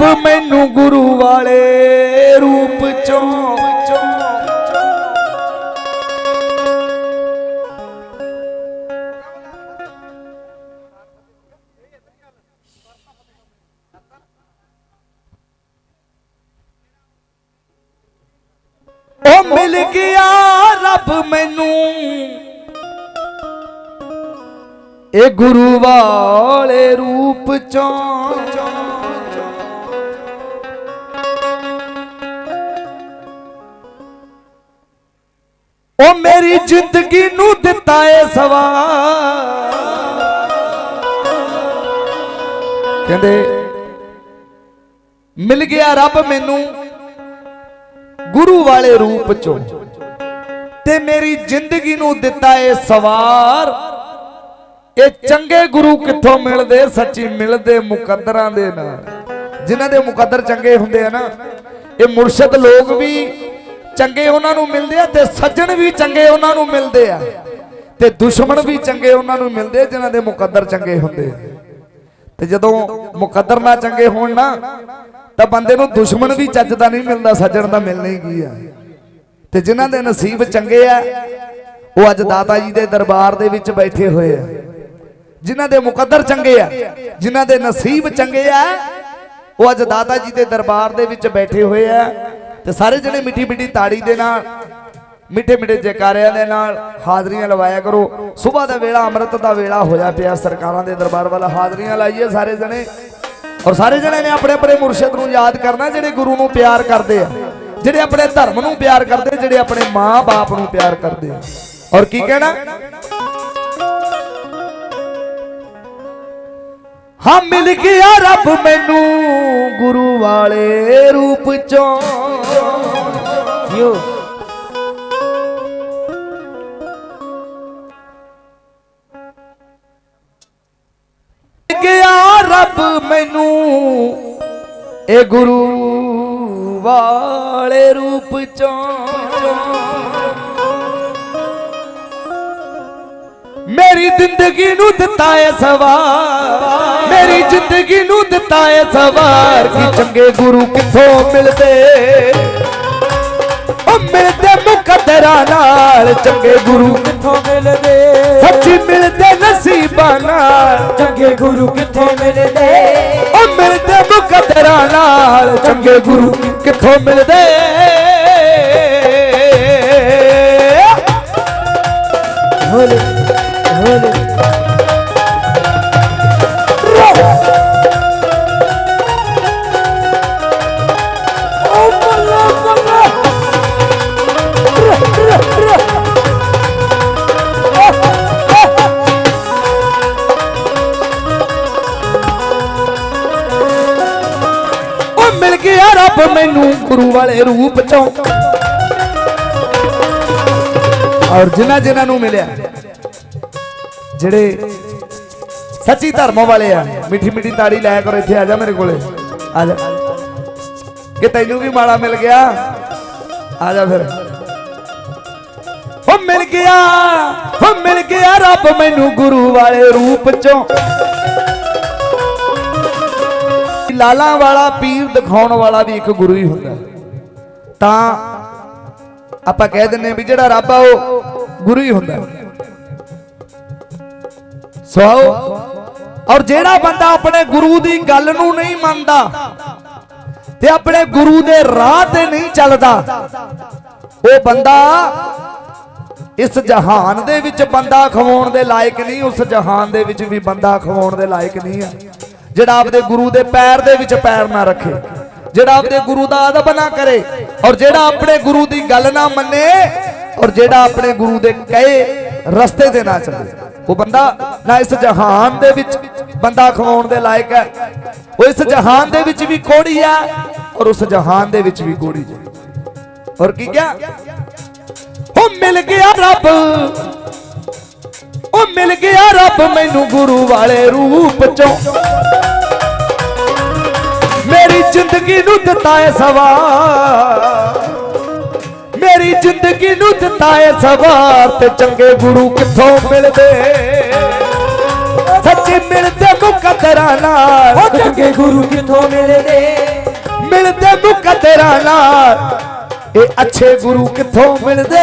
ਮਿਲ ਮੈਨੂੰ ਗੁਰੂ ਵਾਲੇ ਰੂਪ ਚੋਂ। ਉਹ ਮਿਲ ਗਿਆ ਰੱਬ ਮੈਨੂੰ। ਇਹ ਗੁਰੂ ਵਾਲੇ ਰੂਪ ਚੋਂ। ਉਹ ਮੇਰੀ ਜ਼ਿੰਦਗੀ ਨੂੰ ਦਿੱਤਾ ਏ ਸਵਾਰ ਕਹਿੰਦੇ, ਮਿਲ ਗਿਆ ਰੱਬ ਮੈਨੂੰ ਗੁਰੂ ਵਾਲੇ ਰੂਪ ਚੋਂ ਤੇ ਮੇਰੀ ਜ਼ਿੰਦਗੀ ਨੂੰ ਦਿੱਤਾ ਏ ਸਵਾਰ ਇਹ ਚੰਗੇ ਗੁਰੂ ਕਿੱਥੋਂ ਮਿਲਦੇ, ਸੱਚੀ ਮਿਲਦੇ ਮੁਕੱਦਰਾਂ ਦੇ ਨਾਲ। ਜਿਨ੍ਹਾਂ ਦੇ ਮੁਕੱਦਰ ਚੰਗੇ ਹੁੰਦੇ ਆ ਨਾ, ਇਹ ਮੁਰਸ਼ਿਦ ਲੋਕ ਵੀ ਚੰਗੇ ਉਹਨਾਂ ਨੂੰ ਮਿਲਦੇ ਆ ਤੇ ਸੱਜਣ ਵੀ ਚੰਗੇ ਉਹਨਾਂ ਨੂੰ ਮਿਲਦੇ ਆ ਤੇ ਦੁਸ਼ਮਣ ਵੀ ਚੰਗੇ ਉਹਨਾਂ ਨੂੰ ਮਿਲਦੇ ਜਿਨ੍ਹਾਂ ਦੇ ਮੁਕੱਦਰ ਚੰਗੇ ਹੁੰਦੇ ਤੇ ਜਦੋਂ ਮੁਕੱਦਰ ਨਾ ਚੰਗੇ ਹੋਣ ਨਾ, ਤਾਂ ਬੰਦੇ ਨੂੰ ਦੁਸ਼ਮਣ ਵੀ ਚੱਜ ਦਾ ਨਹੀਂ ਮਿਲਦਾ, ਸੱਜਣ ਦਾ ਮਿਲਣਾ ਹੀ ਕੀ ਆ। ਤੇ ਜਿਨ੍ਹਾਂ ਦੇ ਨਸੀਬ ਚੰਗੇ ਆ, ਉਹ ਅੱਜ ਦਾਤਾ ਜੀ ਦੇ ਦਰਬਾਰ ਦੇ ਵਿੱਚ ਬੈਠੇ ਹੋਏ ਆ। ਜਿਨ੍ਹਾਂ ਦੇ ਮੁਕੱਦਰ ਚੰਗੇ ਆ, ਜਿਨ੍ਹਾਂ ਦੇ ਨਸੀਬ ਚੰਗੇ ਆ, ਉਹ ਅੱਜ ਦਾਤਾ ਜੀ ਦੇ ਦਰਬਾਰ ਦੇ ਵਿੱਚ ਬੈਠੇ ਹੋਏ ਆ। ਤੇ ਸਾਰੇ ਜਣੇ ਮਿੱਠੀ ਮਿੱਠੀ ਤਾੜੀ ਦੇ ਨਾਲ, ਮਿੱਠੇ ਮਿੱਠੇ ਜੈਕਾਰਿਆਂ ਦੇ ਨਾਲ ਹਾਜ਼ਰੀਆਂ ਲਵਾਇਆ ਕਰੋ। ਸਵੇਰ ਦਾ ਵੇਲਾ, ਅੰਮ੍ਰਿਤ ਦਾ ਵੇਲਾ ਹੋਇਆ ਪਿਆ ਸਰਕਾਰਾਂ ਦੇ ਦਰਬਾਰ ਵੱਲ। ਹਾਜ਼ਰੀਆਂ ਲਾਈਏ ਸਾਰੇ ਜਣੇ। ਔਰ ਸਾਰੇ ਜਣੇ ਨੇ ਆਪਣੇ ਆਪਣੇ ਮੁਰਸ਼ਿਦ ਨੂੰ ਯਾਦ ਕਰਨਾ, ਜਿਹੜੇ ਗੁਰੂ ਨੂੰ ਪਿਆਰ ਕਰਦੇ ਆ। ਜਿਹੜੇ ਆਪਣੇ ਧਰਮ ਨੂੰ ਪਿਆਰ ਕਰਦੇ, ਜਿਹੜੇ ਆਪਣੇ ਮਾਂ-ਬਾਪ ਨੂੰ ਪਿਆਰ ਕਰਦੇ ਆ। ਔਰ ਕੀ ਕਹਿਣਾ? ਹਾਂ ਮਿਲ ਗਿਆ ਰੱਬ ਮੈਨੂੰ ਗੁਰੂ ਵਾਲੇ ਰੂਪ ਚੋਂ। ਯੋ ਗਿਆ ਰੱਬ ਮੈਨੂੰ ਇਹ ਗੁਰੂ ਵਾਲੇ ਰੂਪ ਚੋਂ। ਮੇਰੀ ਜ਼ਿੰਦਗੀ ਨੂੰ ਦਿੱਤਾ ਏ ਸਵਾਰ। ਮੇਰੀ ਜ਼ਿੰਦਗੀ ਨੂੰ ਦਿੱਤਾ ਏ ਸਵਾਰ ਕੀ ਚੰਗੇ ਗੁਰੂ ਕਿੱਥੋਂ ਮਿਲਦੇ। ਉਹ ਮਿਲਦੇ ਮੁਕੱਦਰਾਂ ਨਾਲ, ਚੰਗੇ ਗੁਰੂ ਕਿੱਥੋਂ ਮਿਲਦੇ? ਸੱਚੀ ਮਿਲਦੇ ਨਸੀਬਾਂ ਨਾਲ, ਚੰਗੇ ਗੁਰੂ ਕਿੱਥੋਂ ਮਿਲਦੇ? ਉਹ ਮਿਲਦੇ ਮੁਕੱਦਰਾਂ ਨਾਲ, ਚੰਗੇ ਗੁਰੂ ਕਿੱਥੋਂ ਮਿਲਦੇ? ਹੋਲੇ ਗੁਰੂ ਰੂਪ ਚੋਂ। ਔਰ ਜਿਨ੍ਹਾਂ ਜਿਨ੍ਹਾਂ ਨੂੰ ਮਿਲਿਆ, ਜਿਹੜੇ ਸੱਚੀ ਧਰਮ ਵਾਲੇ ਆ, ਮਿੱਠੀ ਮਿੱਠੀ ਤਾੜੀ ਲਾਇਆ ਕਰੋ ਇੱਥੇ, ਆ ਜਾ ਮੇਰੇ ਕੋਲੇ। ਆ ਜਾ। ਕਿ ਤੈਨੂੰ ਵੀ ਮਾਲਾ ਮਿਲ ਗਿਆ? ਆ ਜਾ ਫਿਰ। ਉਹ ਮਿਲ ਗਿਆ, ਉਹ ਮਿਲ ਗਿਆ ਰੱਬ ਮੈਨੂੰ ਗੁਰੂ ਵਾਲੇ ਰੂਪ ਚੋਂ। ਲਾਲਾਂ ਵਾਲਾ ਪੀਰ ਦਿਖਾਉਣ ਵਾਲਾ ਵੀ ਇੱਕ ਗੁਰੂ ਹੀ ਹੁੰਦਾ। ਤਾਂ ਆਪਾਂ ਕਹਿ ਦਿੰਨੇ ਵੀ ਜਿਹੜਾ ਰੱਬ ਆ ਉਹ ਗੁਰੂ ਹੀ ਹੁੰਦਾ। ਸੋ ਔਰ ਜਿਹੜਾ ਬੰਦਾ ਆਪਣੇ ਗੁਰੂ ਦੀ ਗੱਲ ਨੂੰ ਨਹੀਂ ਮੰਨਦਾ ਤੇ ਆਪਣੇ ਗੁਰੂ ਦੇ ਰਾਹ ਤੇ ਨਹੀਂ ਚੱਲਦਾ, ਉਹ ਬੰਦਾ ਇਸ ਜਹਾਨ ਦੇ ਵਿੱਚ ਬੰਦਾ ਖਵਾਉਣ ਦੇ ਲਾਇਕ ਨਹੀਂ, ਉਸ ਜਹਾਨ ਦੇ ਵਿੱਚ ਵੀ ਬੰਦਾ ਖਵਾਉਣ ਦੇ ਲਾਇਕ ਨਹੀਂ ਹੈ। ਜਿਹੜਾ ਆਪਦੇ ਗੁਰੂ ਦੇ ਪੈਰ ਦੇ ਵਿੱਚ ਪੈਰ ਨਾ ਰੱਖੇ, ਜਿਹੜਾ ਆਪਦੇ ਗੁਰੂ ਦਾ ਅਦਬ ਨਾ ਕਰੇ ਔਰ ਜਿਹੜਾ ਆਪਣੇ ਗੁਰੂ ਦੀ ਗੱਲ ਨਾ ਮੰਨੇ ਔਰ ਜਿਹੜਾ ਆਪਣੇ ਗੁਰੂ ਦੇ ਕਹੇ ਰਸਤੇ ਤੇ ਨਾ ਚੱਲੇ। ਉਹ ਬੰਦਾ ਨਾ ਇਸ ਜਹਾਨ ਦੇ ਵਿੱਚ ਬੰਦਾ ਖਵਾਉਣ ਦੇ ਲਾਇਕ ਹੈ। ਉਹ ਇਸ ਜਹਾਨ ਦੇ ਵਿੱਚ ਵੀ ਕੋੜੀ ਆ ਔਰ ਉਸ ਜਹਾਨ ਦੇ ਵਿੱਚ ਵੀ ਕੋੜੀ ਜੀ। ਔਰ ਕੀ ਕਿਹਾ? ਉਹ ਮਿਲ ਗਿਆ ਰੱਬ। ਉਹ ਮਿਲ ਗਿਆ ਰੱਬ ਮੈਨੂੰ ਗੁਰੂ ਵਾਲੇ ਰੂਪ ਚੋਂ। ਜ਼ਿੰਦਗੀ ਨੂੰ ਦਿੱਤਾ ਏ ਸਵਾਰ ਮੇਰੀ ਜ਼ਿੰਦਗੀ ਨੂੰ ਦਿੱਤਾ ਏ ਸਵਾਰ ਤੇ ਚੰਗੇ ਗੁਰੂ ਕਿੱਥੋਂ ਮਿਲਦੇ ਸੱਚੀ ਮਿਲਦੇ ਮੁਕੱਦਰਾਂ ਨਾਲ ਉਹ ਚੰਗੇ ਗੁਰੂ ਕਿੱਥੋਂ ਮਿਲਦੇ ਮਿਲਦੇ ਮੁਕੱਦਰਾਂ ਨਾਲ ਇਹ ਅੱਛੇ ਗੁਰੂ ਕਿੱਥੋਂ ਮਿਲਦੇ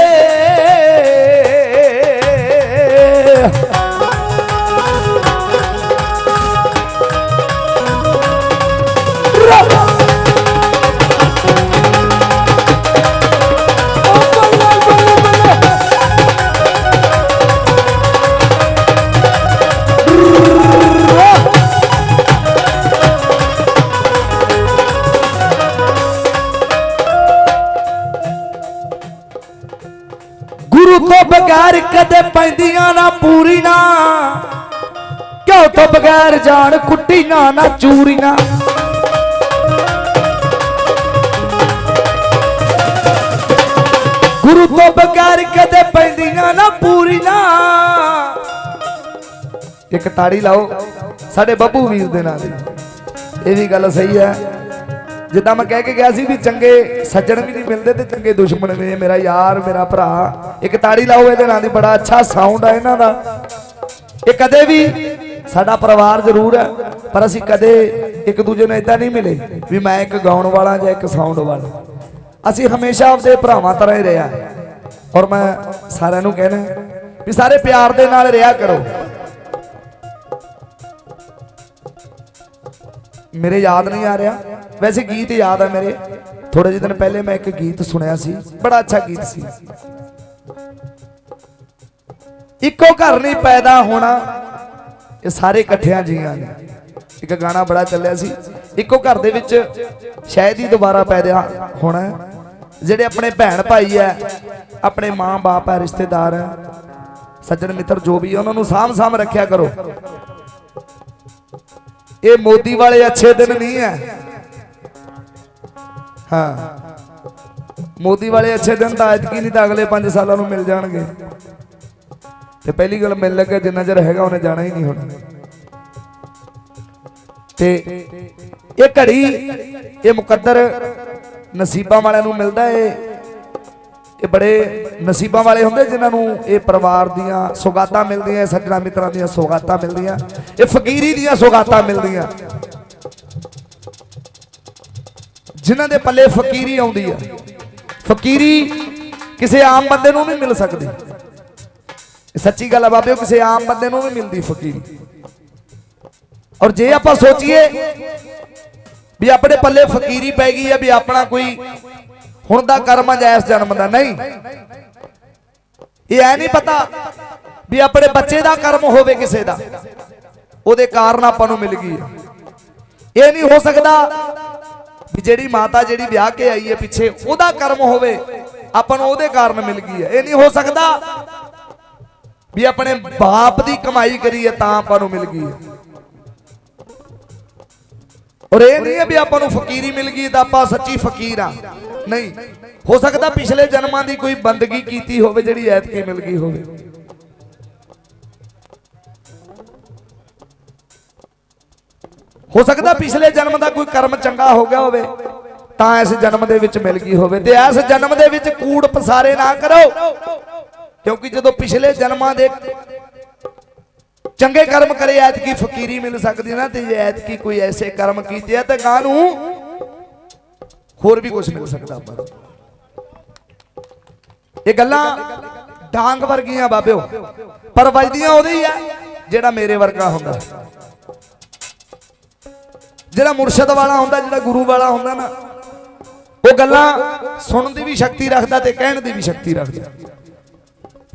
ਤੋਂ ਬਗੈਰ ਕਦੇ ਪੈਂਦੀਆਂ ਨਾ ਪੂਰੀ ਨਾ ਕਿਉਂ ਤੋਂ ਬਗੈਰ ਜਾਣ ਕੁੱਟੀ ਨਾ ਨਾ ਚੂਰੀਆਂ। ਗੁਰੂ ਤੋਂ ਬਗੈਰ ਕਦੇ ਪੈਂਦੀਆਂ ਨਾ ਪੂਰੀ ਇੱਕ ਤਾੜੀ ਲਾਓ, ਸਾਡੇ ਬੱਬੂ ਵੀਰ ਦੇ ਨਾਲ ਇਹ ਵੀ ਗੱਲ ਸਹੀ ਹੈ। ਜਿੱਦਾਂ ਮੈਂ ਕਹਿ ਕੇ ਗਿਆ ਸੀ ਵੀ ਚੰਗੇ ਸੱਜਣ ਵੀ ਨਹੀਂ ਮਿਲਦੇ ਤੇ ਚੰਗੇ ਦੁਸ਼ਮਣ ਵੀ ਨੇ ਮੇਰਾ ਯਾਰ, ਮੇਰਾ ਭਰਾ, ਇੱਕ ਤਾੜੀ ਲਾਓ, ਇਹਦੇ ਨਾਲ ਦੀ ਬੜਾ ਅੱਛਾ ਸਾਊਂਡ ਹੈ ਇਹਨਾਂ ਦਾ। ਇਹ ਕਦੇ ਵੀ ਸਾਡਾ ਪਰਿਵਾਰ ਜ਼ਰੂਰ ਹੈ, ਪਰ ਅਸੀਂ ਕਦੇ ਇੱਕ ਦੂਜੇ ਨੂੰ ਇਦਾਂ ਨਹੀਂ ਮਿਲੇ ਵੀ ਮੈਂ ਇੱਕ ਗਾਉਣ ਵਾਲਾ ਜਾਂ ਇੱਕ ਸਾਊਂਡ ਵਾਲਾ। ਅਸੀਂ ਹਮੇਸ਼ਾ ਆਪਦੇ ਭਰਾਵਾਂ ਤਰ੍ਹਾਂ ਹੀ ਰਿਹਾ। ਔਰ ਮੈਂ ਸਾਰਿਆਂ ਨੂੰ ਕਹਿਣਾ ਵੀ ਸਾਰੇ ਪਿਆਰ ਦੇ ਨਾਲ ਰਿਹਾ ਕਰੋ। ਮੇਰੇ ਯਾਦ ਨਹੀਂ ਆ ਰਿਹਾ। ਵੈਸੇ ਗੀਤ ਯਾਦ ਆ ਮੇਰੇ। ਥੋੜੇ ਜਿਹੇ ਦਿਨ ਪਹਿਲੇ ਮੈਂ ਇੱਕ ਗੀਤ ਸੁਣਿਆ ਸੀ। ਬੜਾ ਅੱਛਾ ਗੀਤ ਸੀ। ਇੱਕੋ ਘਰ ਨਹੀਂ ਪੈਦਾ ਹੋਣਾ। ਇਹ ਸਾਰੇ ਇਕੱਠਿਆਂ ਜੀਆਂ ਨੇ। ਇੱਕ ਗਾਣਾ ਬੜਾ ਚੱਲਿਆ ਸੀ। ਇੱਕੋ ਘਰ ਦੇ ਵਿੱਚ ਸ਼ਾਇਦ ਹੀ ਦੁਬਾਰਾ ਪੈਦਾ ਹੋਣਾ। ਜਿਹੜੇ ਆਪਣੇ ਭੈਣ ਭਾਈ ਹੈ, ਆਪਣੇ ਮਾਂ-ਬਾਪ ਹੈ, ਰਿਸ਼ਤੇਦਾਰ ਹੈ, ਸੱਜਣ ਮਿੱਤਰ ਜੋ ਵੀ ਹੈ, ਉਹਨਾਂ ਨੂੰ ਸਾਂਭ-ਸਾਂਭ ਰੱਖਿਆ ਕਰੋ। ਇਹ ਮੋਦੀ ਵਾਲੇ ਅੱਛੇ ਦਿਨ ਨਹੀਂ ਹੈ। ਹਾਂ। ਮੋਦੀ ਵਾਲੇ ਅੱਛੇ ਦਿਨ ਤਾਂ ਐਤਕੀ ਨਹੀਂ ਤਾਂ ਅਗਲੇ 5 ਸਾਲਾਂ ਨੂੰ ਮਿਲ ਜਾਣਗੇ। ਤੇ ਪਹਿਲੀ ਗੱਲ ਮਿਲ ਲੱਗਾ, ਜਿੰਨਾ ਚਿਰ ਹੈਗਾ ਉਹਨੇ ਜਾਣਾ ਹੀ ਨਹੀਂ ਹੁਣ। ਤੇ ਇਹ ਘੜੀ, ਇਹ ਮੁਕੱਦਰ ਨਸੀਬਾਂ ਵਾਲਿਆਂ ਨੂੰ ਮਿਲਦਾ ਏ। ਇਹ ਬੜੇ ਨਸੀਬਾਂ ਵਾਲੇ ਹੁੰਦੇ ਜਿਨ੍ਹਾਂ ਨੂੰ ਇਹ ਪਰਿਵਾਰ ਦੀਆਂ ਸੌਗਾਤਾਂ ਮਿਲਦੀਆਂ ਸੱਜਣਾ ਮਿੱਤਰਾਂ ਦੀਆਂ ਸੌਗਾਤਾਂ ਮਿਲਦੀਆਂ, ਇਹ ਫਕੀਰੀ ਦੀਆਂ ਸੌਗਾਤਾਂ ਮਿਲਦੀਆਂ। ਜਿਨ੍ਹਾਂ ਦੇ ਪੱਲੇ ਫਕੀਰੀ ਆਉਂਦੀ ਆ। ਫਕੀਰੀ ਕਿਸੇ ਆਮ ਬੰਦੇ ਨੂੰ ਨਹੀਂ ਮਿਲ ਸਕਦੀ। ਸੱਚੀ ਗੱਲ ਆ ਬਾਬਿਓ, ਕਿਸੇ ਆਮ ਬੰਦੇ ਨੂੰ ਵੀ ਮਿਲਦੀ ਫਕੀਰੀ। ਔਰ ਜੇ ਆਪਾਂ ਸੋਚੀਏ ਵੀ ਆਪਣੇ ਪੱਲੇ ਫਕੀਰੀ ਪੈ ਗਈ ਹੈ ਵੀ ਆਪਣਾ ਕੋਈ ਹੁਣ ਦਾ ਕਰਮ ਆ ਜਾਂ ਇਸ ਜਨਮ ਦਾ। ਨਹੀਂ। ਇਹ ਐ ਨਹੀਂ ਪਤਾ ਵੀ ਆਪਣੇ ਬੱਚੇ ਦਾ ਕਰਮ ਹੋਵੇ ਕਿਸੇ ਦਾ। ਉਹਦੇ ਕਾਰਨ ਆਪਾਂ ਨੂੰ ਮਿਲ ਗਈ ਹੈ ਇਹ ਨਹੀਂ ਹੋ ਸਕਦਾ ਵੀ ਜਿਹੜੀ ਮਾਤਾ ਜਿਹੜੀ ਵਿਆਹ ਕੇ ਆਈ ਹੈ ਪਿੱਛੇ, ਉਹਦਾ ਕਰਮ ਹੋਵੇ, ਆਪਾਂ ਨੂੰ ਉਹਦੇ ਕਾਰਨ ਮਿਲ ਗਈ ਹੈ ਇਹ ਨਹੀਂ ਹੋ ਸਕਦਾ ਵੀ ਆਪਣੇ ਬਾਪ ਦੀ ਕਮਾਈ ਕਰੀ ਹੈ ਤਾਂ ਆਪਾਂ ਨੂੰ ਮਿਲ ਗਈ ਹੈ ਔਰ ਇਹ ਨਹੀਂ ਹੈ ਵੀ ਆਪਾਂ ਨੂੰ ਫਕੀਰੀ ਮਿਲ ਗਈ ਤਾਂ ਆਪਾਂ ਸੱਚੀ ਫਕੀਰ ਆ ਨਹੀਂ, ਹੋ ਸਕਦਾ ਪਿਛਲੇ ਜਨਮਾਂ ਦੀ ਕੋਈ ਬੰਦਗੀ ਕੀਤੀ ਹੋਵੇ ਜਿਹੜੀ ਐਤਕੀ ਮਿਲ ਗਈ ਹੋਵੇ। ਹੋ ਸਕਦਾ ਪਿਛਲੇ ਜਨਮ ਦਾ ਕੋਈ ਕਰਮ ਚੰਗਾ ਹੋ ਗਿਆ ਹੋਵੇ, ਤਾਂ ਇਸ ਜਨਮ ਦੇ ਵਿੱਚ ਮਿਲ ਗਈ ਹੋਵੇ। ਤੇ ਇਸ ਜਨਮ ਦੇ ਵਿੱਚ ਕੂੜ ਪਸਾਰੇ ਨਾ ਕਰੋ। ਕਿਉਂਕਿ ਜਦੋਂ ਪਿਛਲੇ ਜਨਮਾਂ ਦੇ ਚੰਗੇ ਕਰਮ ਕਰੇ, ਐਤਕੀ ਫਕੀਰੀ ਮਿਲ ਸਕਦੀ ਨਾ, ਤੇ ਜੇ ਐਤਕੀ ਕੋਈ ਐਸੇ ਕਰਮ ਕੀਤੇ ਆ, ਤਾਂ ਗਾਂ ਨੂੰ ਹੋਰ ਵੀ ਕੁਝ ਮਿਲ ਸਕਦਾ ਆਪਾਂ ਇਹ ਗੱਲਾਂ ਡਾਂਗ ਵਰਗੀਆਂ ਬਾਬਿਓ, ਪਰ ਵੱਜਦੀਆਂ ਉਹਦੇ ਹੀ ਆ, ਜਿਹੜਾ ਮੇਰੇ ਵਰਗਾ ਹੁੰਦਾ। ਜਿਹੜਾ ਮੁਰਸ਼ਦ ਵਾਲਾ ਹੁੰਦਾ, ਜਿਹੜਾ ਗੁਰੂ ਵਾਲਾ ਹੁੰਦਾ ਨਾ, ਉਹ ਗੱਲਾਂ ਸੁਣਨ ਦੀ ਵੀ ਸ਼ਕਤੀ ਰੱਖਦਾ ਤੇ ਕਹਿਣ ਦੀ ਵੀ ਸ਼ਕਤੀ ਰੱਖਦਾ।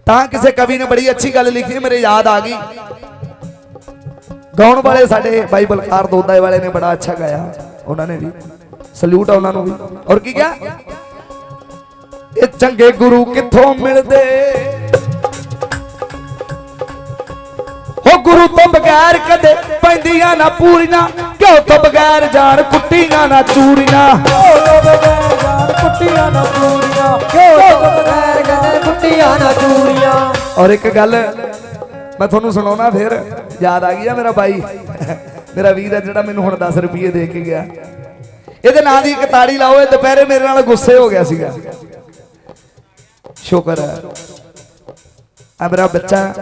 ਤਾਂ ਕਿਸੇ ਕਵੀ ਨੇ ਬੜੀ ਅੱਛੀ ਗੱਲ ਲਿਖੀ, ਮੇਰੇ ਯਾਦ ਆ ਗਈ। ਗਾਉਣ ਵਾਲੇ ਸਾਡੇ ਬਾਈ ਬਲਕਾਰ ਦੋਦਾ ਵਾਲੇ ਨੇ ਬੜਾ ਅੱਛਾ ਗਾਇਆ ਉਹਨਾਂ ਨੇ ਵੀ। ਸਲੂਟ ਆ ਉਹਨਾਂ ਨੂੰ ਵੀ। ਔਰ ਕੀ ਕਿਹਾ? ਇਹ ਚੰਗੇ ਗੁਰੂ ਕਿੱਥੋਂ ਮਿਲਦੇ? ਹੋ ਗੁਰੂ ਤੋਂ ਬਗੈਰ ਕਦੇ ਪੈਂਦੀਆਂ ਨਾ ਪੂਰੀਆਂ ਕਿਉਂ ਤੋਂ ਬਗੈਰ ਜਾਣ ਕੁੱਟੀਆਂ ਨਾ ਚੂਰੀਆਂ ਉਹ ਤੋਂ ਬਗੈਰ ਜਾਨ ਕੁੱਟੀਆਂ ਨਾ ਪੂਰੀਆਂ ਕਿਉਂ ਤੋਂ ਬਗੈਰ ਕਦੇ ਕੁੱਟੀਆਂ ਨਾ ਚੂਰੀਆਂ ਔਰ ਇੱਕ ਗੱਲ ਮੈਂ ਤੁਹਾਨੂੰ ਸੁਣਾਉਣਾ ਫਿਰ। ਯਾਦ ਆ ਗਈ ਆ ਮੇਰਾ ਬਾਈ। ਮੇਰਾ ਵੀਰ ਹੈ ਜਿਹੜਾ ਮੈਨੂੰ ਹੁਣ 10 ਰੁਪਏ ਦੇ ਕੇ ਗਿਆ। ਇਹਦੇ ਨਾਂ ਦੀ ਇੱਕ ਤਾੜੀ ਲਾਓ, ਇਹ ਦੁਪਹਿਰੇ ਮੇਰੇ ਨਾਲ ਗੁੱਸੇ ਹੋ ਗਿਆ ਸੀਗਾ। ਸ਼ੁਕਰ ਹੈ ਆ ਮੇਰਾ ਬੱਚਾ।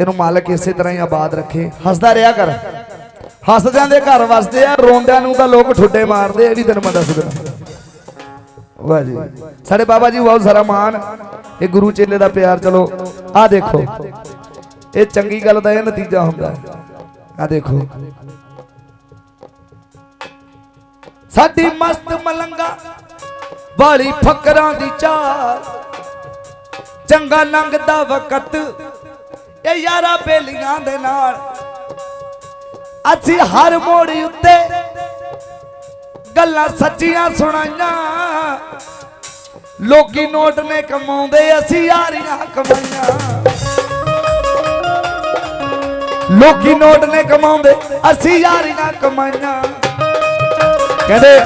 ਇਹਨੂੰ ਮਾਲਕ ਇਸੇ ਤਰ੍ਹਾਂ ਹੀ ਆਬਾਦ ਰੱਖੇ। ਹੱਸਦਾ ਰਿਹਾ ਕਰ। ਹੱਸਦਿਆਂ ਦੇ ਘਰ ਵਸਦੇ ਆ, ਰੋਂਦਿਆਂ ਨੂੰ ਤਾਂ ਲੋਕ ਠੁੱਡੇ ਮਾਰਦੇ ਆ, ਇਹ ਵੀ ਤੈਨੂੰ ਮੈਂ ਦੱਸਦਾ ਵਾਹ ਜੀ। ਸਾਡੇ ਬਾਬਾ ਜੀ ਬਹੁਤ ਸਾਰਾ ਮਾਨ ਇਹ ਗੁਰੂ ਚੇਲੇ ਦਾ ਪਿਆਰ, ਚਲੋ। ਆਹ ਦੇਖੋ। ਇਹ ਚੰਗੀ ਗੱਲ ਦਾ ਇਹ ਨਤੀਜਾ ਹੁੰਦਾ ਆ ਦੇਖੋ। ਸਾਡੀ ਮਸਤ ਮਲੰਗਾ, ਵਾਲੀ ਫਕਰਾਂ ਦੀ ਚਾਲ, ਚੰਗਾ ਲੰਘਦਾ ਵਕਤ, ਇਹ ਯਾਰਾ ਬੇਲੀਆਂ ਦੇ ਨਾਲ। ਅਸੀਂ ਹਰ ਮੋੜ ਉੱਤੇ ਗੱਲਾਂ ਸੱਚੀਆਂ ਸੁਣਾਈਆਂ। ਲੋਕੀ ਨੋਟ ਨੇ ਕਮਾਉਂਦੇ, ਅਸੀਂ ਯਾਰੀਆਂ ਕਮਾਈਆਂ। ਲੋਕੀ ਨੋਟ ਨੇ ਕਮਾਉਂਦੇ, ਅਸੀਂ ਯਾਰੀਆਂ ਕਮਾਈਆਂ। ਕਹਿੰਦੇ,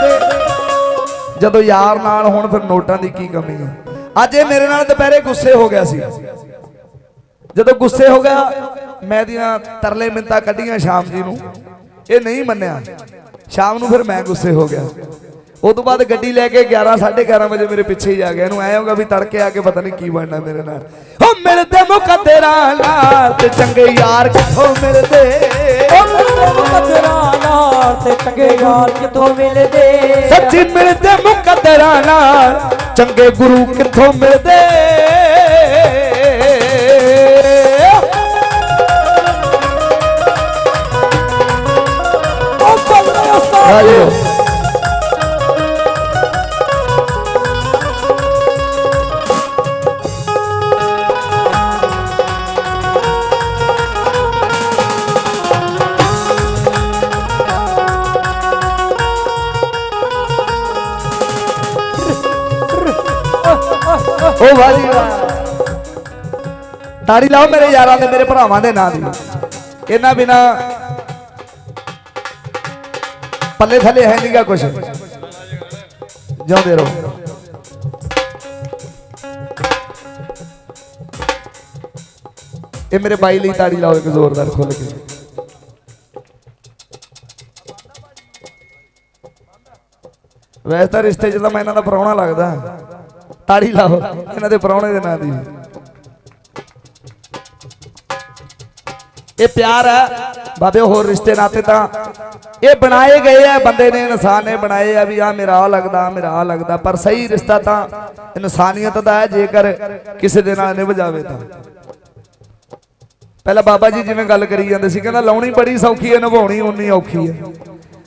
ਜਦੋਂ ਯਾਰ ਨਾਲ ਹੁਣ, ਫਿਰ ਨੋਟਾਂ ਦੀ ਕੀ ਕਮੀ ਹੈ ਅੱਜ ਇਹ ਮੇਰੇ ਨਾਲ ਦੁਪਹਿਰੇ ਗੁੱਸੇ ਹੋ ਗਿਆ ਸੀ। ਜਦੋਂ ਗੁੱਸੇ ਹੋ ਗਿਆ, ਮੈਂ ਦੀਆਂ ਤਰਲੇ ਮਿੰਤਾ ਕੱਢੀਆਂ ਸ਼ਾਮ ਜੀ ਨੂੰ। ਇਹ ਨਹੀਂ ਮੰਨਿਆ। ਸ਼ਾਮ ਨੂੰ ਫਿਰ ਮੈਂ ਗੁੱਸੇ ਹੋ ਗਿਆ। ਉਸ ਤੋਂ ਬਾਅਦ ਗੱਡੀ ਲੈ ਕੇ 11 11:30 ਵਜੇ ਮੇਰੇ ਪਿੱਛੇ ਹੀ ਆ ਗਿਆ। ਇਹਨੂੰ ਐ ਹੋਗਾ ਵੀ ਤੜਕੇ ਆ ਕੇ ਪਤਾ ਨਹੀਂ ਕੀ ਬਣਨਾ ਮੇਰੇ ਨਾਲ। ਹੋ ਮਿਲਦੇ ਮੁਕੱਦਰਾਂ ਨਾਲ ਤੇ ਚੰਗੇ ਯਾਰ ਕਿੱਥੋਂ ਮਿਲਦੇ? ਉਹ ਮਿਲਦੇ ਮੁਕੱਦਰਾਂ ਨਾਲ ਤੇ ਚੰਗੇ ਯਾਰ ਕਿੱਥੋਂ ਮਿਲਦੇ? ਸੱਚੀ ਮਿਲਦੇ ਮੁਕੱਦਰਾਂ ਨਾਲ ਚੰਗੇ ਗੁਰੂ ਕਿੱਥੋਂ ਮਿਲਦੇ? ਉਹ ਬੱਲੇ ਉਸਤਾਦ ਆਜੋ ਵਾਹ ਤਾੜੀ ਲਾਓ ਮੇਰੇ ਯਾਰਾਂ ਦੇ, ਮੇਰੇ ਭਰਾਵਾਂ ਦੇ ਨਾਂ ਦੀ। ਇਹਨਾਂ ਬਿਨਾ ਪੱਲੇ ਥੱਲੇ ਹੈ ਨਹੀਂਗਾ ਕੁਛ। ਜਿਉਂਦੇ ਰਹੋ। ਇਹ ਮੇਰੇ ਬਾਈ ਲਈ ਤਾੜੀ ਲਾਓ, ਇੱਕ ਜ਼ੋਰਦਾਰ ਖੁੱਲ ਕੇ। ਵੈਸੇ ਤਾਂ ਰਿਸ਼ਤੇ 'ਚ ਤਾਂ ਮੈਂ ਇਹਨਾਂ ਦਾ ਪ੍ਰਾਹੁਣਾ ਲੱਗਦਾ। ਤਾੜੀ ਲਾਓ। ਇਹਨਾਂ ਦੇ ਪ੍ਰਾਹੁਣੇ ਦੇ ਨਾਂ ਦੀ। ਇਹ ਪਿਆਰ ਹੈ। ਬਾਬੇ, ਹੋਰ ਰਿਸ਼ਤੇ ਨਾਤੇ ਤਾਂ ਇਹ ਬਣਾਏ ਗਏ ਆ, ਬੰਦੇ ਨੇ, ਇਨਸਾਨ ਨੇ ਬਣਾਏ ਆ ਵੀ ਆ ਮੇਰਾ ਆ ਲੱਗਦਾ, ਆਹ ਮੇਰਾ ਆ ਲੱਗਦਾ। ਪਰ ਸਹੀ ਰਿਸ਼ਤਾ ਤਾਂ ਇਨਸਾਨੀਅਤ ਦਾ ਹੈ, ਜੇਕਰ ਕਿਸੇ ਦੇ ਨਾਲ ਨਿਭ ਜਾਵੇ ਤਾਂ। ਪਹਿਲਾਂ ਬਾਬਾ ਜੀ ਜਿਵੇਂ ਗੱਲ ਕਰੀ ਜਾਂਦੇ ਸੀ, ਕਹਿੰਦਾ ਲਾਉਣੀ ਬੜੀ ਸੌਖੀ ਹੈ, ਨਿਭਾਉਣੀ ਉਨੀ ਔਖੀ ਹੈ।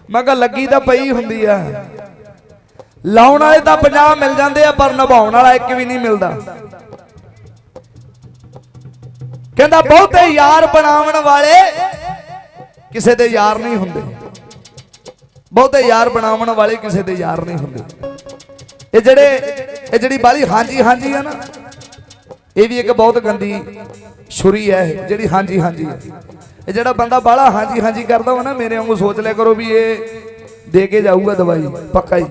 ਮੈਂ ਕਿਹਾ, ਲੱਗੀ ਤਾਂ ਪਈ ਹੁੰਦੀ ਆ ਲਾਉਣ ਵਾਲੇ ਤਾਂ 50 ਮਿਲ ਜਾਂਦੇ ਆ, ਪਰ ਨਿਭਾਉਣ ਵਾਲਾ ਇੱਕ ਵੀ ਨਹੀਂ ਮਿਲਦਾ। ਕਹਿੰਦਾ, ਬਹੁਤੇ ਯਾਰ ਬਣਾਉਣ ਵਾਲੇ ਕਿਸੇ ਦੇ ਯਾਰ ਨਹੀਂ ਹੁੰਦੇ। ਬਹੁਤੇ ਯਾਰ ਬਣਾਉਣ ਵਾਲੇ ਕਿਸੇ ਦੇ ਯਾਰ ਨਹੀਂ ਹੁੰਦੇ। ਇਹ ਜਿਹੜੇ, ਇਹ ਜਿਹੜੀ ਬਾਲੀ ਹਾਂਜੀ ਹਾਂਜੀ ਆ ਨਾ, ਇਹ ਵੀ ਇੱਕ ਬਹੁਤ ਗੰਦੀ ਛੁਰੀ ਹੈ ਇਹ, ਜਿਹੜੀ ਹਾਂਜੀ ਹਾਂਜੀ ਹੈ ਇਹ ਜਿਹੜਾ ਬੰਦਾ ਬਾਲਾ ਹਾਂਜੀ ਹਾਂਜੀ ਕਰਦਾ ਵਾ ਨਾ, ਮੇਰੇ ਵਾਂਗੂ ਸੋਚ ਲਿਆ ਕਰੋ ਵੀ ਇਹ ਦੇ ਕੇ ਜਾਊਗਾ ਦਵਾਈ, ਪੱਕਾ ਹੀ।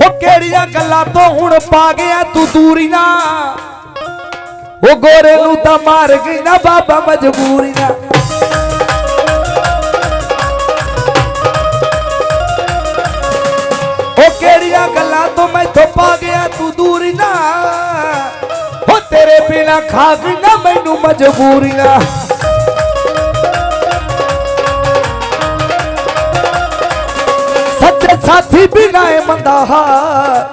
ਹੋ ਕਿਹੜੀਆਂ ਗੱਲਾਂ ਤੋਂ ਹੁਣ ਪਾ ਗਿਆ ਤੂੰ ਦੂਰੀਆਂ ਉਹ ਗੋਰੇ ਨੂੰ ਤਾਂ ਮਾਰ ਗਈ ਨਾ ਬਾਬਾ ਮਜਬੂਰੀਆਂ ਉਹ ਕਿਹੜੀਆਂ ਗੱਲਾਂ ਤੋਂ ਮੈਥੋਂ ਪਾ ਗਿਆ ਤੂੰ ਦੂਰੀਆਂ ਹੋ ਤੇਰੇ ਬਿਨਾ ਖਾ ਗਈ ਨਾ ਮੈਨੂੰ ਮਜਬੂਰੀਆਂ ਸਾਥੀ ਬਿਨਾ ਏ ਮੰਦਾ ਹਾਲ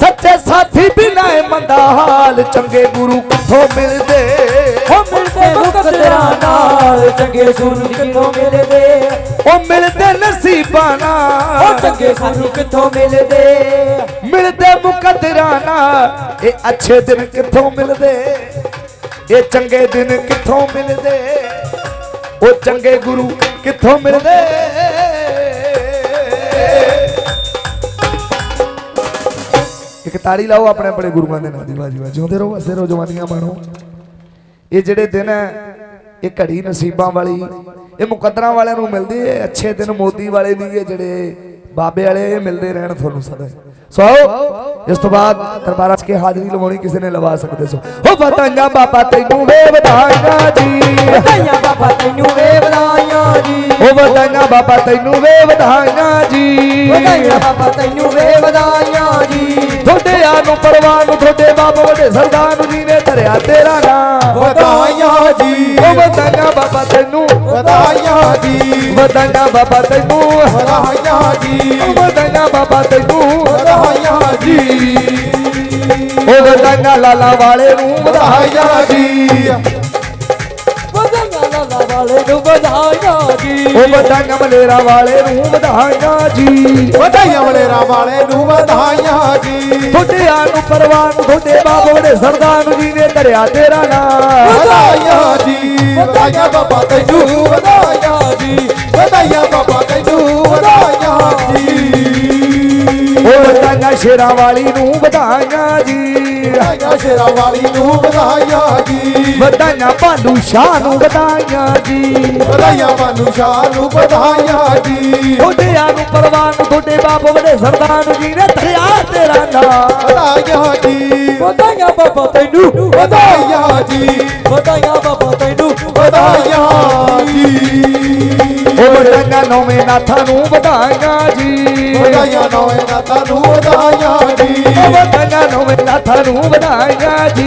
ਸੱਚੇ ਸਾਥੀ ਬਿਨਾ ਏ ਮੰਦਾ ਹਾਲ। ਚੰਗੇ ਗੁਰੂ ਕਿੱਥੋਂ ਮਿਲਦੇ? ਉਹ ਮਿਲਦੇ ਮੁਕੱਦਰਾਂ ਨਾਲ। ਚੰਗੇ ਸੁਰ ਕਿੱਥੋਂ ਮਿਲਦੇ? ਉਹ ਮਿਲਦੇ ਨਸੀਬਾਂ ਉਹ ਨਾਲ ਚੰਗੇ ਸੁਰ ਕਿੱਥੋਂ ਮਿਲਦੇ? ਮਿਲਦੇ ਮੁਕੱਦਰਾਂ ਨਾਲ। ਇਹ ਅੱਛੇ ਦਿਨ ਕਿੱਥੋਂ ਮਿਲਦੇ? ਇਹ ਚੰਗੇ ਦਿਨ ਕਿੱਥੋਂ ਮਿਲਦੇ? ਉਹ ਚੰਗੇ ਗੁਰੂ ਕਿੱਥੋਂ ਮਿਲਦੇ? ਇੱਕ ਤਾੜੀ ਲਾਓ ਆਪਣੇ ਆਪਣੇ ਗੁਰੂਆਂ ਦੇ ਨਾਂ ਦੀ ਬਾਜੀ ਬਾਜੀ ਜਿਉਂਦੇ ਰਹੋ ਵਸਦੇ ਰਹੋ ਜਵਾਨੀਆਂ ਬਣੋ। ਇਹ ਜਿਹੜੇ ਦਿਨ ਹੈ ਇਹ ਘੜੀ ਨਸੀਬਾਂ ਵਾਲੀ ਇਹ ਮੁਕੱਦਰਾਂ ਵਾਲਿਆਂ ਨੂੰ ਮਿਲਦੀ ਹੈ ਅੱਛੇ ਦਿਨ ਮੋਦੀ ਵਾਲੇ ਨਹੀਂ ਇਹ ਜਿਹੜੇ ਬਾਬੇ ਵਾਲੇ ਮਿਲਦੇ ਰਹਿਣ ਤੁਹਾਨੂੰ ਸਦਾ। ਸੋ ਇਸ ਤੋਂ ਬਾਅਦ ਦਰਬਾਰਾਂ 'ਚ ਕੇ ਹਾਜ਼ਰੀ ਲਵਾਉਣੀ ਕਿਸੇ ਨੇ ਲਵਾ ਸਕਦੇ ਸੋ। ਹੋ ਬਤਾਈਆਂ ਬਾਬਾ ਤੈਨੂੰ ਵੇ ਵਧਾਈਆਂ ਜੀ। ਵਧਾਈਆਂ ਬਾਬਾ ਤੈਨੂੰ ਵੇ ਵਧਾਈਆਂ ਜੀ। ਹੋ ਬਤਾਈਆਂ ਬਾਬਾ ਤੈਨੂੰ ਵੇ ਵਧਾਈਆਂ ਜੀ। ਵਧਾਈਆਂ ਬਾਬਾ ਤੈਨੂੰ ਵੇ ਵਧਾਈਆਂ ਜੀ। ਤੁਹਾਡੇ ਆ ਨੂੰ ਪਰਵਾਨ ਨੂੰ ਤੁਹਾਡੇ ਬਾਬਾ ਵੱਡੇ ਸਰਦਾਰ ਨੂੰ ਜੀ ਨੇ ਧਰਿਆ ਤੇਰਾ ਨਾਮ। ਵਧਾਈਆਂ ਜੀ। ਉਹ ਬਤਾਈਆਂ ਬਾਬਾ ਤੈਨੂੰ ਵਧਾਈਆਂ ਜੀ। ਵਧਾਈਆਂ ਬਾਬਾ ਤੈਨੂੰ। ਵਧਾਈਆਂ ਜੀ। ਵਧਾਈਆਂ ਬਾਬਾ ਤੈਨੂੰ ਵਧਾਈਆਂ ਜੀ ਉਹ ਵਧਾਈਆਂ ਲਾਲਾ ਵਾਲੇ ਨੂੰ ਵਧਾਈਆਂ ਜੀ ਵਧਾਈਆਂ ਲਾਲਾ ਵਾਲੇ ਨੂੰ ਵਧਾਈਆਂ ਜੀ ਉਹ ਵਧਾਈਆਂ ਮਲੇਰਾ ਵਾਲੇ ਨੂੰ ਵਧਾਈਆਂ ਜੀ ਵਧਾਈਆਂ ਵਲੇਰਾ ਵਾਲੇ ਨੂੰ ਵਧਾਈਆਂ ਜੀ ਤੁਹਾਡਿਆਂ ਨੂੰ ਪਰਵਾਨ ਤੁਹਾਡੇ ਬਾਬੋ ਦੇ ਸਰਦਾਰ ਜੀ ਨੇ ਧਰਿਆ ਤੇਰਾ ਨਾਮ ਵਧਾਈਆਂ ਜੀ ਵਧਾਈਆਂ ਬਾਬਾ ਤੈਨੂੰ ਵਧਾਈਆਂ ਜੀ ਵਧਾਈਆਂ ਬਾਬਾ ਵਧਾਈਆਂ ਸ਼ੇਰਾਂ ਵਾਲੀ ਨੂੰ ਵਧਾਈਆਂ ਜੀ। ਵਧਾਈਆਂ ਸ਼ੇਰਾਂ ਵਾਲੀ ਨੂੰ ਵਧਾਈਆਂ ਜੀ। ਵਧਾਈਆਂ ਭਾਲੂ ਸ਼ਾਹ ਨੂੰ ਵਧਾਈਆਂ ਜੀ। ਵਧਾਈਆਂ ਬਾਨੂ ਸ਼ਾਹ ਨੂੰ ਵਧਾਈਆਂ ਜੀ। ਤੁਹਾਡਿਆਂ ਨੂੰ ਪਰਵਾਨ ਤੁਹਾਡੇ ਬਾਬੋ ਦੇ ਸਰਦਾਰ ਜੀ ਨੇ ਧਰਿਆ ਤੇਰਾ ਨਾਮ ਵਧਾਈਆਂ ਜੀ। ਵਧਾਈਆਂ ਬਾਬਾ ਤੈਨੂੰ ਵਧਾਈਆਂ ਜੀ। ਵਧਾਈਆਂ ਬਾਬਾ ਤੈਨੂੰ ਵਧਾਈਆਂ ਜੀ। ਉਹ ਵਧਾਈਆਂ ਨੌਵੇਂ ਨਾਥਾਂ ਨੂੰ ਵਧਾਈਆਂ ਜੀ। ਵਧਾਈਆਂ ਨਵੇਂ ਨਾਤਾਂ ਨੂੰ ਵਧਾਈਆਂ ਜੀ। ਉਹ ਵਧਾਈਆਂ ਨੌਵੇਂ ਨਾਥਾਂ ਨੂੰ ਵਧਾਈਆਂ ਜੀ।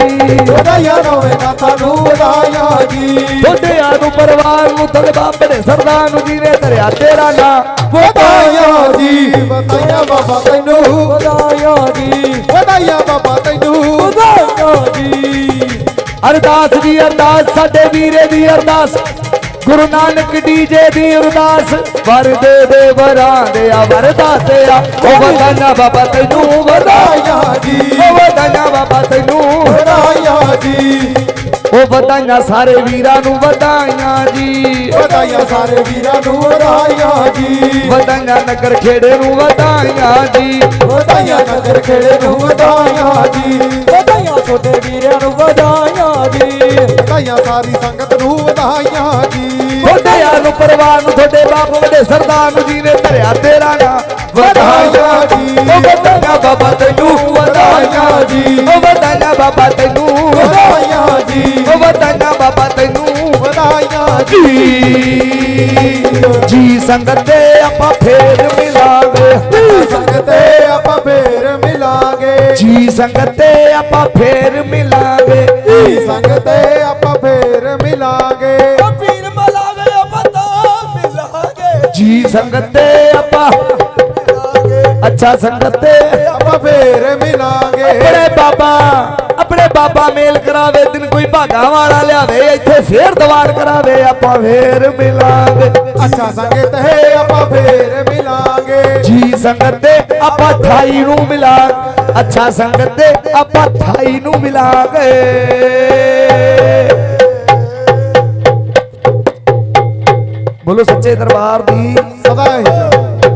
ਵਧਾਈਆਂ ਨਵੇਂ ਨਾਤਾਂ ਨੂੰ ਵਧਾਈਆਂ ਜੀ। ਤੁਹਾਡਿਆਂ ਨੂੰ ਪਰਿਵਾਰ ਨੂੰ ਤੁਹਾਡੇ ਬਾਬੇ ਦੇ ਸਰਦਾਰ ਜੀ ਨੇ ਧਰਿਆ ਤੇਰਾ ਨਾਮ। ਵਧਾਈਆਂ ਜੀ ਵਧਾਈਆਂ ਬਾਬਾ ਤੈਨੂੰ। ਵਧਾਈਆਂ ਜੀ। ਵਧਾਈਆਂ ਬਾਬਾ ਤੈਨੂੰ। ਵਧਾਈਆਂ ਜੀ। ਅਰਦਾਸ ਦੀ ਅਰਦਾਸ ਸਾਡੇ ਵੀਰੇ ਦੀ ਅਰਦਾਸ। ਗੁਰੂ ਨਾਨਕ ਡੀਜੇ ਦੀ ਅਰਦਾਸ ਵਰ ਦੇ ਦੇ ਵਰਾਂ ਦੇ ਆ ਵਰਦਾਤੇ ਆ। ਉਹ ਵਧਾਈਆਂ ਬਾਬਾ ਤੈਨੂੰ ਵਧਾਈਆਂ ਵਧਾਈਆਂ ਜੀ। ਉਹ ਵਧਾਈਆਂ ਬਾਬਾ ਤੈਨੂੰ ਵਧਾਈਆਂ ਜੀ। ਉਹ ਵਧਾਈਆਂ ਸਾਰੇ ਵੀਰਾਂ ਨੂੰ ਵਧਾਈਆਂ ਜੀ। ਵਧਾਈਆਂ ਸਾਰੇ ਵੀਰਾਂ ਨੂੰ ਵਧਾਈਆਂ ਜੀ। ਵਧਾਈਆਂ ਨਗਰ ਖੇੜੇ ਨੂੰ ਵਧਾਈਆਂ ਜੀ। ਵਧਾਈਆਂ ਨਗਰ ਖੇੜੇ ਨੂੰ ਵਧਾਈਆਂ ਜੀ। ਵਧਾਈਆਂ ਛੋਟੇ ਵੀਰਾਂ ਨੂੰ ਵਧਾਈਆਂ ਜੀ। ਵਧਾਈਆਂ ਸਾਰੀ ਸੰਗਤ ਪਰਵਾਰ ਨੂੰ ਤੁਹਾਡੇ ਬਾਪ ਵੱਡੇ ਸਰਦਾਰ ਨੂੰ ਜੀ ਨੇ ਧਰਿਆ ਤੇਰਾ ਨਾਂ। ਵਧਾਈਆਂ ਜੀ ਉਹ ਵਧਾਈਆਂ ਬਾਬਾ ਤੈਨੂੰ ਵਧਾਈਆਂ ਜੀ ਉਹ ਵਧਾਈਆਂ ਬਾਬਾ ਤੈਨੂੰ ਵਧਾਈਆਂ ਜੀ ਉਹ ਵਧਾਈਆਂ ਬਾਬਾ ਤੈਨੂੰ ਵਧਾਈਆਂ ਜੀ ਜੀ। ਸੰਗਤ ਦੇ ਆਪਾਂ ਫੇਰ ਮਿਲਾਂਗੇ। ਸੰਗਤ ਤੇ ਆਪਾਂ ਫੇਰ ਮਿਲਾਂਗੇ। ਜੀ ਸੰਗਤ ਤੇ ਆਪਾਂ ਫੇਰ ਮਿਲਾਂਗੇ। ਜੀ ਸੰਗਤ ਤੇ ਆਪਾਂ ਫੇਰ ਜੀ ਸੰਗਤ ਤੇ ਆਪਾਂ। ਅੱਛਾ ਸੰਗਤ ਤੇ ਆਪਾਂ ਫੇਰ ਮਿਲਾਂਗੇ। ਆਪਣੇ ਬਾਬਾ ਆਪਣੇ ਬਾਬਾ ਮੇਲ ਕਰਾਵੇ ਦਿਨ ਕੋਈ ਭਾਗਾ ਵਾਲਾ ਲਿਆਵੇ ਇੱਥੇ ਫੇਰ ਦਵਾਰ ਕਰਾਵੇ ਆਪਾਂ ਫੇਰ ਮਿਲਾਂਗੇ। ਅੱਛਾ ਸੰਗਤ ਹੈ ਆਪਾਂ ਫੇਰ ਮਿਲਾਂਗੇ। ਜੀ ਸੰਗਤ ਤੇ ਆਪਾਂ 28 ਨੂੰ ਮਿਲਾ ਅੱਛਾ ਸੰਗਤ ਤੇ ਆਪਾਂ 28 ਨੂੰ ਮਿਲਾਂਗੇ। ਬੋਲੋ ਸੱਚੇ ਦਰਬਾਰ ਦੀ। ਸਦਾ ਹੀ।